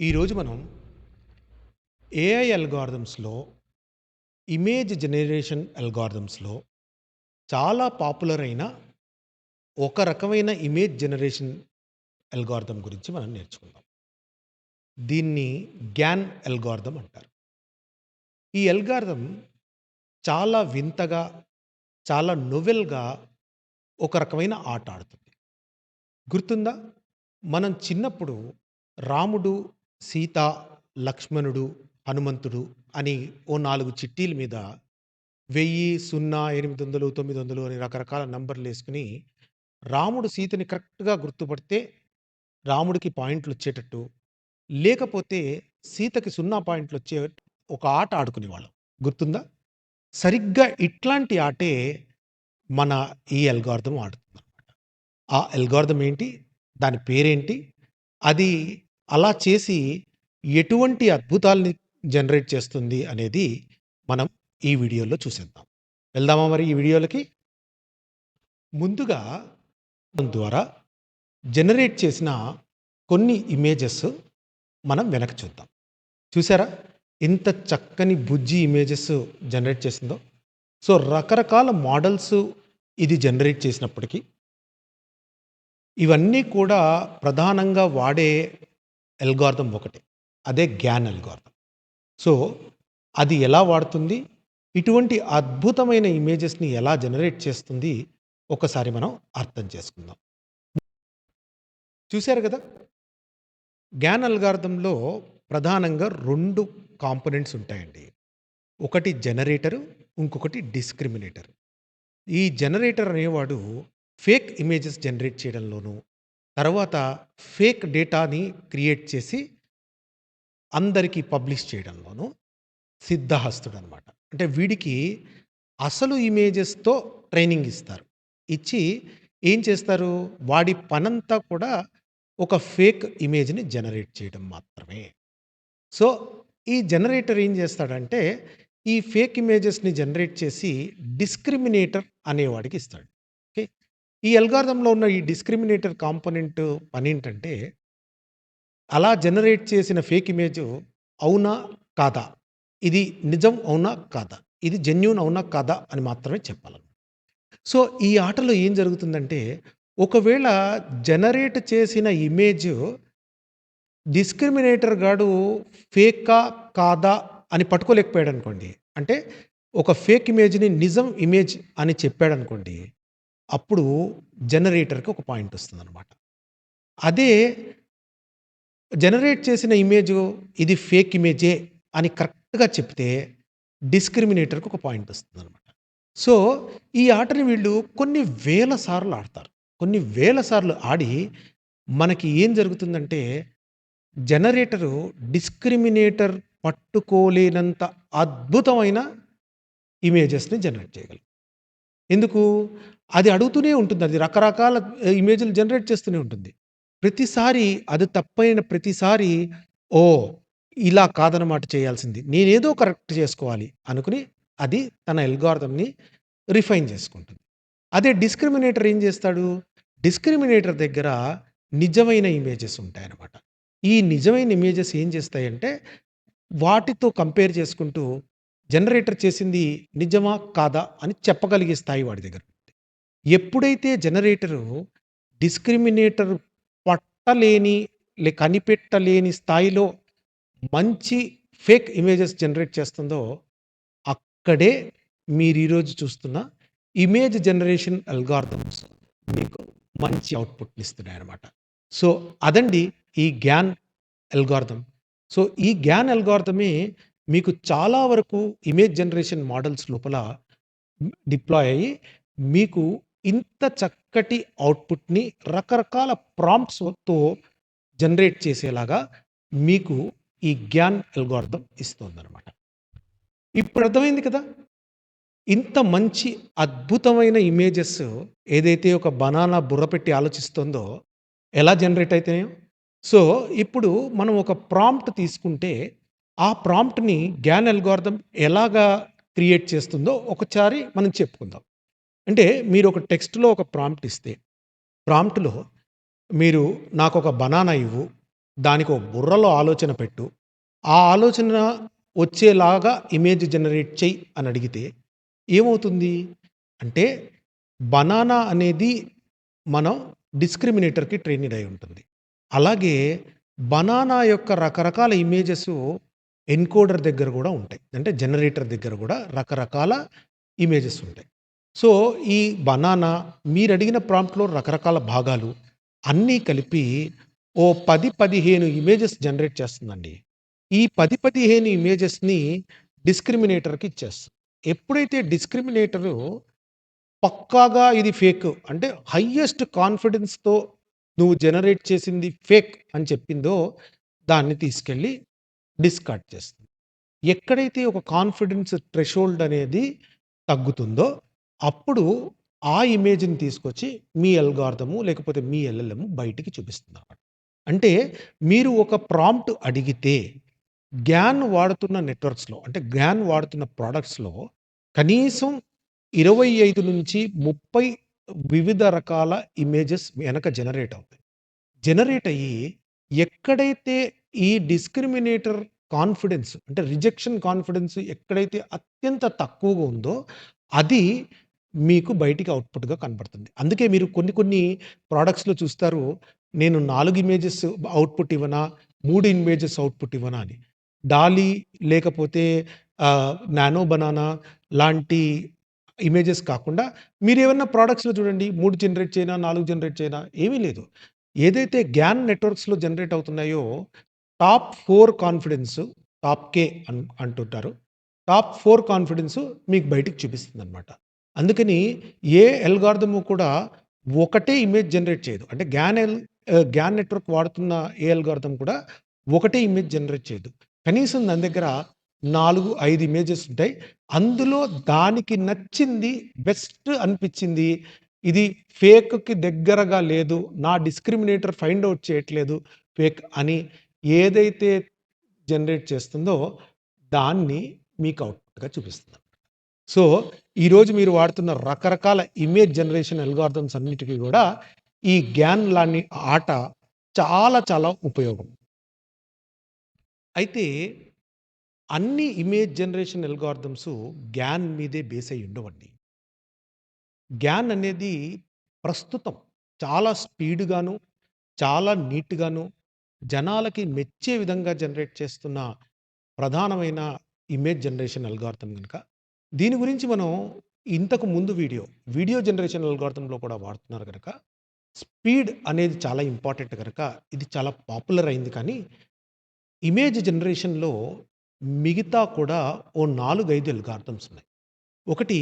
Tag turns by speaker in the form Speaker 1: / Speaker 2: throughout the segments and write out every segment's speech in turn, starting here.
Speaker 1: ఈరోజు మనం ఏఐ అల్గారిథమ్స్‌లో ఇమేజ్ జనరేషన్ అల్గారిథమ్స్‌లో చాలా పాపులర్ అయిన ఒక రకమైన ఇమేజ్ జనరేషన్ అల్గారిథమ్ గురించి మనం నేర్చుకుందాం. దీన్ని గ్యాన్ అల్గారిథమ్ అంటారు. ఈ అల్గారిథమ్ చాలా వింతగా, చాలా నొవెల్‌గా ఒక రకమైన ఆట ఆడుతుంది. గుర్తుందా? మనం చిన్నప్పుడు రాముడు, సీత, లక్ష్మణుడు, హనుమంతుడు అని ఓ నాలుగు చిట్టీల మీద 1000, 0, 800, 900 అని రకరకాల నంబర్‌లేసుకొని రాముడు సీతని కరెక్ట్‌గా గుర్తుపడితే రాముడికి పాయింట్లు వచ్చేటట్టు లేకపోతే సీతకి సున్నా పాయింట్లు వచ్చే ఒక ఆట ఆడుకునేవాళ్ళం. గుర్తుందా? సరిగ్గా ఇట్లాంటి ఆటే మన ఈ అల్గారిథమ్ ఆడుతుంది ఆ అల్గారిథమ్ ఏంటి? దాని పేరేంటి? అది అలా చేసి ఎటువంటి అద్భుతాల్ని జనరేట్ చేస్తుంది అనేది మనం ఈ వీడియోలో చూసేద్దాం. వెళ్దామా మరి ఈ వీడియోలకి? ముందుగా ద్వారా జనరేట్ చేసిన కొన్ని ఇమేజెస్ మనం వెనక్కి చూద్దాం. చూసారా? ఇంత చక్కని బుజ్జి ఇమేజెస్ జనరేట్ చేసిందో. సో, రకరకాల మోడల్స్ ఇది జనరేట్ చేసినప్పటికీ ఇవన్నీ కూడా ప్రధానంగా వాడే ఎల్గార్థం ఒకటే. అదే గ్యాన్ అల్గారిథమ్. సో, అది ఎలా వాడుతుంది? ఇటువంటి అద్భుతమైన ఇమేజెస్‌ని ఎలా జనరేట్ చేస్తుంది? ఒకసారి మనం అర్థం చేసుకుందాం. చూశారు కదా గ్యాన్ అల్గార్థంలో ప్రధానంగా రెండు కాంపోనెంట్స్ ఉంటాయండి. ఒకటి జనరేటరు ఇంకొకటి డిస్క్రిమినేటర్. ఈ జనరేటర్ అనేవాడు ఫేక్ ఇమేజెస్ జనరేట్ చేయడంలోనూ తర్వాత ఫేక్ డేటాని క్రియేట్ చేసి అందరికీ పబ్లిష్ చేయడంలోను సిద్ధహస్తుడనమాట. అంటే వీడికి అసలు ఇమేజెస్‌తో ట్రైనింగ్ ఇస్తారు. ఇచ్చి ఏం చేస్తారు? వాడి పనంతా కూడా ఒక ఫేక్ ఇమేజ్‌ని జనరేట్ చేయడం మాత్రమే. సో, ఈ జనరేటర్ ఏం చేస్తాడంటే, ఈ ఫేక్ ఇమేజెస్‌ని జనరేట్ చేసి డిస్క్రిమినేటర్ అనేవాడికి ఇస్తాడు. ఈ అల్గారిథమ్‌లో ఉన్న ఈ డిస్క్రిమినేటర్ కాంపోనెంట్ ఏంటంటే అలా జనరేట్ చేసిన ఫేక్ ఇమేజ్ అవునా? కాదా? ఇది నిజం అవునా? కాదా? ఇది జెన్యున్ అవునా? కాదా? అని మాత్రమే చెప్పాలను సో, ఈ ఆటలో ఏం జరుగుతుందంటే, ఒకవేళ జనరేట్ చేసిన ఇమేజ్ డిస్క్రిమినేటర్ గాడు ఫేకా? కాదా? అని పట్టుకోలేకపోయాడు అనుకోండి అంటే ఒక ఫేక్ ఇమేజ్‌ని నిజం ఇమేజ్ అని చెప్పాడనుకోండి. అప్పుడు జనరేటర్‌కి ఒక పాయింట్ వస్తుందన్నమాట అదే జనరేట్ చేసిన ఇమేజ్ ఇది ఫేక్ ఇమేజే అని కరెక్ట్‌గా చెప్తే డిస్క్రిమినేటర్‌కి ఒక పాయింట్ వస్తుందన్నమాట సో, ఈ ఆటని వీళ్ళు కొన్ని వేల సార్లు ఆడతారు. కొన్ని వేల సార్లు ఆడి మనకి ఏం జరుగుతుందంటే జనరేటరు డిస్క్రిమినేటర్ పట్టుకోలేనంత అద్భుతమైన ఇమేజెస్‌ని జనరేట్ చేయగలం ఎందుకు? అది అడుగుతూనే ఉంటుంది. అది రకరకాల ఇమేజ్‌లు జనరేట్ చేస్తూనే ఉంటుంది. ప్రతిసారి అది తప్పైన ప్రతిసారి ఓ ఇలా కాదనమాట చేయాల్సింది. నేనేదో కరెక్ట్ చేసుకోవాలి అనుకుని అది తన అల్గారిథమ్‌ని రిఫైన్ చేసుకుంటుంది. అదే డిస్క్రిమినేటర్ ఏం చేస్తాడు? డిస్క్రిమినేటర్ దగ్గర నిజమైన ఇమేజెస్ ఉంటాయన్నమాట. ఈ నిజమైన ఇమేజెస్ ఏం చేస్తాయంటే వాటితో కంపేర్ చేసుకుంటూ జనరేటర్ చేసింది నిజమా? కాదా? అని చెప్పగలిగే స్థాయి వాడి దగ్గర ఎప్పుడైతే జనరేటరు డిస్క్రిమినేటర్ పట్టలేని లే కనిపెట్టలేని స్థాయిలో మంచి ఫేక్ ఇమేజెస్ జనరేట్ చేస్తుందో అక్కడే మీరు ఈరోజు చూస్తున్న ఇమేజ్ జనరేషన్ అల్గార్థమ్స్ మీకు మంచి అవుట్‌పుట్‌ని ఇస్తున్నాయన్నమాట. సో, అదండి ఈ గ్యాన్ అల్గార్థం సో, ఈ గ్యాన్ అల్గార్థమే మీకు చాలా వరకు ఇమేజ్ జనరేషన్ మోడల్స్ లోపల డిప్లాయ్ అయ్యి మీకు ఇంత చక్కటి అవుట్‌పుట్‌ని రకరకాల ప్రాంప్ట్స్‌తో జనరేట్ చేసేలాగా మీకు ఈ గ్యాన్ అల్గోర్థం ఇస్తుందన్నమాట ఇప్పుడు అర్థమైంది కదా! ఇంత మంచి అద్భుతమైన ఇమేజెస్ ఏదైతే ఒక బనానా బుర్ర పెట్టి ఆలోచిస్తుందో ఎలా జనరేట్ అవుతాయో సో, ఇప్పుడు మనం ఒక ప్రాంప్ట్ తీసుకుంటే ఆ ప్రాంప్ట్‌ని గ్యాన్ అల్గోర్థం ఎలాగా క్రియేట్ చేస్తుందో ఒకసారి మనం చెప్పుకుందాం. అంటే మీరు ఒక టెక్స్ట్‌లో ఒక ప్రాంప్ట్ ఇస్తే ప్రాంప్ట్‌లో మీరు నాకు ఒక బనానా ఇవ్వు దానికి ఒక బుర్రలో ఆలోచన పెట్టు. ఆ ఆలోచన వచ్చేలాగా ఇమేజ్ జనరేట్ చెయ్యి అని అడిగితే ఏమవుతుంది? అంటే బనానా అనేది మనం డిస్క్రిమినేటర్‌కి ట్రైనింగ్ అయి ఉంటుంది. అలాగే బనానా యొక్క రకరకాల ఇమేజెస్ ఎన్కోడర్ దగ్గర కూడా ఉంటాయి. అంటే జనరేటర్ దగ్గర కూడా రకరకాల ఇమేజెస్ ఉంటాయి. సో, ఈ బనానా మీరడిగిన ప్రాంప్ట్‌లో రకరకాల భాగాలు అన్నీ కలిపి ఓ 10, 15 ఇమేజెస్ జనరేట్ చేస్తుందండి. ఈ 10, 15 ఇమేజెస్‌ని డిస్క్రిమినేటర్‌కి ఇచ్చేస్తుంది. ఎప్పుడైతే డిస్క్రిమినేటరు పక్కాగా ఇది ఫేక్ అంటే హైయెస్ట్ కాన్ఫిడెన్స్‌తో నువ్వు జనరేట్ చేసింది ఫేక్ అని చెప్పిందో దాన్ని తీసుకెళ్ళి డిస్కార్డ్ చేస్తుంది. ఎక్కడైతే ఒక కాన్ఫిడెన్స్ థ్రెషోల్డ్ అనేది తగ్గుతుందో అప్పుడు ఆ ఇమేజ్‌ని తీసుకొచ్చి మీ ఎల్గార్థము లేకపోతే మీ ఎల్ఎల్ఎం బయటికి చూపిస్తుందన్నమాట. అంటే మీరు ఒక ప్రాంప్ట్ అడిగితే గ్యాన్ వాడుతున్న నెట్వర్క్స్‌లో అంటే గ్యాన్ వాడుతున్న ప్రొడక్ట్స్‌లో కనీసం 25-30 వివిధ రకాల ఇమేజెస్ వెనక జనరేట్ అవుతాయి. జనరేట్ అయ్యి ఎక్కడైతే ఈ డిస్క్రిమినేటర్ కాన్ఫిడెన్స్ అంటే రిజెక్షన్ కాన్ఫిడెన్స్ ఎక్కడైతే అత్యంత తక్కువగా ఉందో అది మీకు బయటికి అవుట్‌పుట్‌గా కనబడుతుంది అందుకే మీరు కొన్ని కొన్ని ప్రోడక్ట్స్లో చూస్తారు. నేను నాలుగు ఇమేజెస్ అవుట్‌పుట్ ఇవ్వనా? మూడు ఇమేజెస్ అవుట్‌పుట్ ఇవ్వనా అని. డాలీ లేకపోతే నానో బనానా లాంటి ఇమేజెస్ కాకుండా మీరు ఏమన్నా ప్రొడక్ట్స్‌లో చూడండి మూడు జనరేట్ చేయనా? నాలుగు జనరేట్ చేయనా? ఏమీ లేదు. ఏదైతే గ్యాన్ నెట్వర్క్స్‌లో జనరేట్ అవుతున్నాయో top four confidence top K అన్ అంటుంటారు. టాప్ ఫోర్ కాన్ఫిడెన్స్ మీకు బయటికి చూపిస్తుంది అనమాట అందుకని ఏ అల్గారిథము కూడా ఒకటే ఇమేజ్ జనరేట్ చేయదు. అంటే గ్యాన్ ఎల్ గ్యాన్ నెట్వర్క్ వాడుతున్న ఏ అల్గారిథం కూడా ఒకటే ఇమేజ్ జనరేట్ చేయదు. కనీసం దాని దగ్గర 4, 5 ఇమేజెస్ ఉంటాయి. అందులో దానికి నచ్చింది బెస్ట్ అనిపించింది ఇది ఫేక్‌కి దగ్గరగా లేదు. నా డిస్క్రిమినేటర్ ఫైండ్ అవుట్ చేయట్లేదు ఫేక్ అని ఏదైతే జనరేట్ చేస్తుందో దాన్ని మీకు అవుట్‌పుట్‌గా చూపిస్తుంది. సో, ఈరోజు మీరు వాడుతున్న రకరకాల ఇమేజ్ జనరేషన్ అల్గార్థమ్స్ అన్నిటికీ కూడా ఈ గ్యాన్ లాని ఆట చాలా చాలా ఉపయోగం. అయితే అన్ని ఇమేజ్ జనరేషన్ ఎల్గార్థమ్స్ గ్యాన్ మీదే బేస్ అయ్యి ఉండవండి. గ్యాన్ అనేది ప్రస్తుతం చాలా స్పీడ్‌గాను, చాలా నీట్‌గాను, జనాలకి మెచ్చే విధంగా జనరేట్ చేస్తున్న ప్రధానమైన ఇమేజ్ జనరేషన్ అల్గార్థం కనుక దీని గురించి మనం ఇంతకు ముందు వీడియో, వీడియో జనరేషన్ అల్గారిథంలో కూడా వాడుతున్నారు కనుక స్పీడ్ అనేది చాలా ఇంపార్టెంట్ కనుక ఇది చాలా పాపులర్ అయింది కానీ ఇమేజ్ జనరేషన్‌లో మిగతా కూడా ఓ నాలుగైదు ఎల్గార్థమ్స్ ఉన్నాయి. ఒకటి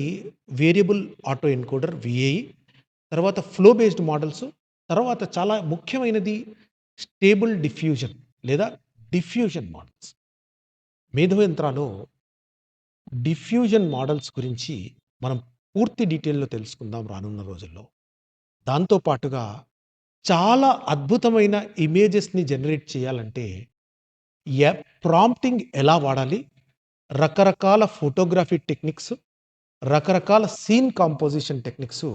Speaker 1: వేరియబుల్ ఆటో ఎన్కోడర్ విఐ తర్వాత ఫ్లో బేస్డ్ మోడల్స్, తర్వాత చాలా ముఖ్యమైనది స్టేబుల్ డిఫ్యూజన్ లేదా డిఫ్యూజన్ మోడల్స్. మేధో యంత్రాలో డిఫ్యూజన్ మోడల్స్ గురించి మనం పూర్తి డీటెయిల్‌లో తెలుసుకుందాం రానున్న రోజుల్లో. దాంతో పాటుగా చాలా అద్భుతమైన ఇమేజెస్‌ని జనరేట్ చేయాలంటే ఎ ప్రాంప్టింగ్ ఎలా వాడాలి? రకరకాల ఫోటోగ్రఫీ టెక్నిక్స్, రకరకాల సీన్ కాంపోజిషన్ టెక్నిక్స్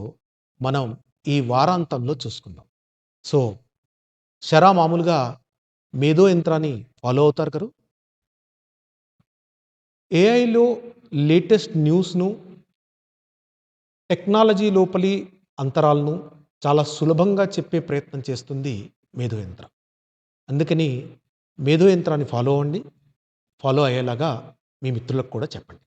Speaker 1: మనం ఈ వారాంతంలో చూసుకుందాం. సో, షరా మామూలుగా మేధో యంత్రాన్ని ఫాలో అవుతారు గారు ఏఐలో లేటెస్ట్ న్యూస్‌ను టెక్నాలజీ లోపలి అంతరాలను చాలా సులభంగా చెప్పే ప్రయత్నం చేస్తుంది మేధో యంత్రం. అందుకని మేధో యంత్రాన్ని ఫాలో అవ్వండి. ఫాలో అయ్యేలాగా మీ మిత్రులకు కూడా చెప్పండి.